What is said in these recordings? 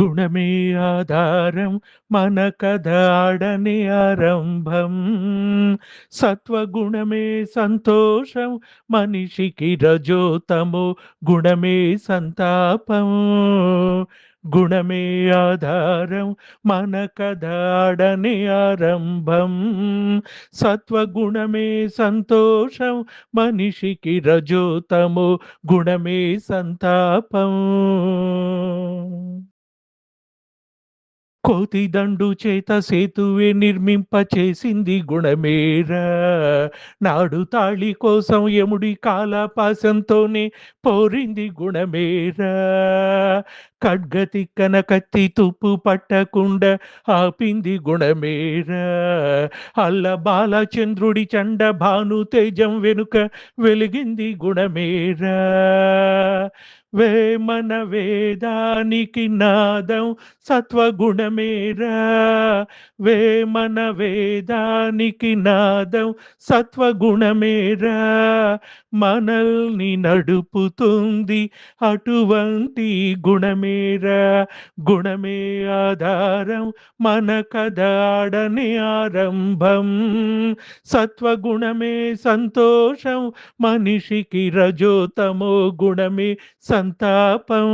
గుణమే ఆధారం మన కథ ఆడని ఆరంభం. సత్వగుణమే సంతోషం మనిషికి రజోతము గుణమే సంతాపం. గుణమే ఆధారం మన కథ ఆరంభం. సత్వగుణమే సంతోషం మనిషికి రజోతము గుణమే సంతాపం. కోతి దండు చేత సేతువే నిర్మింప చేసింది గుణమేరా. నాడు తాళి కోసం యముడి కాలపాసంతోనే పోరింది గుణమేరా. ఖడ్గతిక్కన కత్తి తుప్పు పట్టకుండా ఆపింది గుణమేరా. అల్ల బాలచంద్రుడి చండ భాను తేజం వెనుక వెలిగింది గుణమేరా. వేమన వేదానికి నాదం సత్వగుణమేరా. వేమన వేదానికి నాదం సత్వగుణమేరా. మనల్ని నడుపుతుంది అటువంటి గుణమేరా. గుణమే ఆధారం మన కదాడని ఆరంభం. సత్వగుణమే సంతోషం మనిషికి రజోతమో గుణమే సంతాపం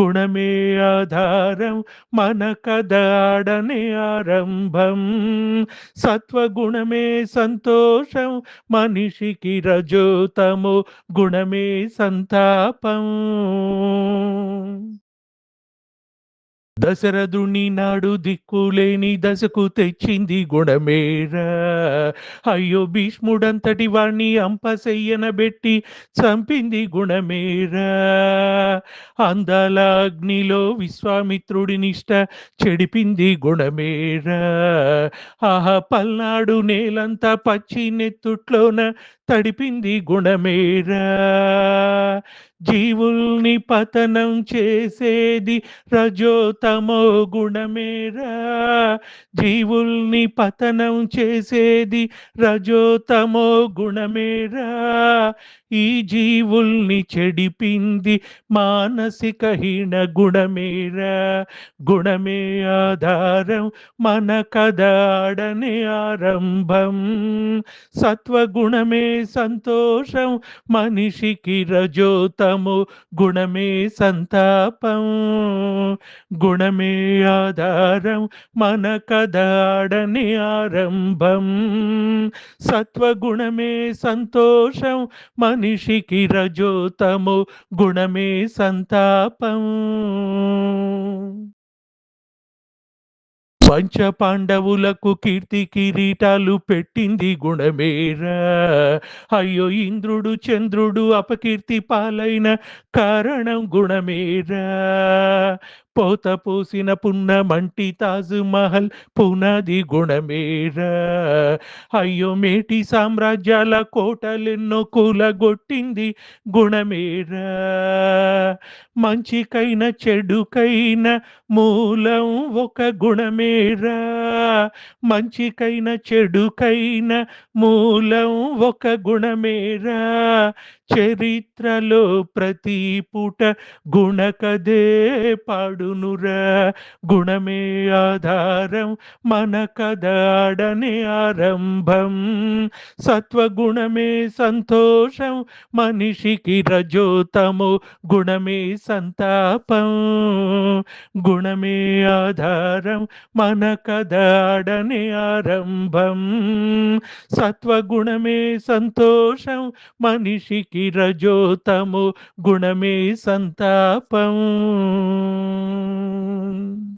గుణమే ఆధారం మన కదాడని ఆరంభం. సత్వగుణమే సంతోషం మనిషికి రజోతము గుణమే సంతాపం. దశరథుని నాడు దిక్కులేని దశకు తెచ్చింది గుణమేరా. అయ్యో భీష్ముడంతటి వాణ్ణి అంపసెయ్యనబెట్టి చంపింది గుణమేరా. అందాల అగ్నిలో విశ్వామిత్రుడి నిష్ట చెడిపింది గుణమేరా. ఆహా పల్నాడు నేలంతా పచ్చి నెత్తుట్లోన తడిపింది గుణమేరా. జీవుల్ని పతనం చేసేది తమో గుణమేరా. జీవుల్ని పతనం చేసేది రజోతమో గుణమేరా. ఈ జీవుల్ని చెడిపింది మానసిక హీన గుణమేరా. గుణమే ఆధారం మన కదాడని ఆరంభం. సత్వగుణమే సంతోషం మనిషికి రజోతము గుణమే సంతాపం. గుణ మనమే ఆధారం మన కదాడని ఆరంభం. సత్వగుణమే సంతోషం మనిషికి రజోతము గుణమే సంతాపం. పంచ పాండవులకు కీర్తి కిరీటాలు పెట్టింది గుణమేరా. అయ్యో ఇంద్రుడు చంద్రుడు అపకీర్తి పాలైన కారణం గుణమేరా. పోత పోసిన పున్నమంటి తాజు మహల్ పునాది గుణమేరా. అయ్యో మేటి సామ్రాజ్యాల కోటలెన్నో కూలగొట్టింది గుణమేరా. మంచికైన చెడుకైన మూలం ఒక గుణమేరా. మంచికైన చెడుకైన మూలం ఒక గుణమేరా. చరిత్రలో ప్రతి పూట గుణకదే పాడునురా. గుణమే ఆధారం మన కదాడని ఆరంభం. సత్వగుణమే సంతోషం మనిషికి రజోతము. గుణమే సంతాపం. గుణమే ఆధారం మన కదాడ ఆడని ఆరంభం. సత్వగుణమే సంతోషం మనిషికి రజోతము గుణమే సంతాపం.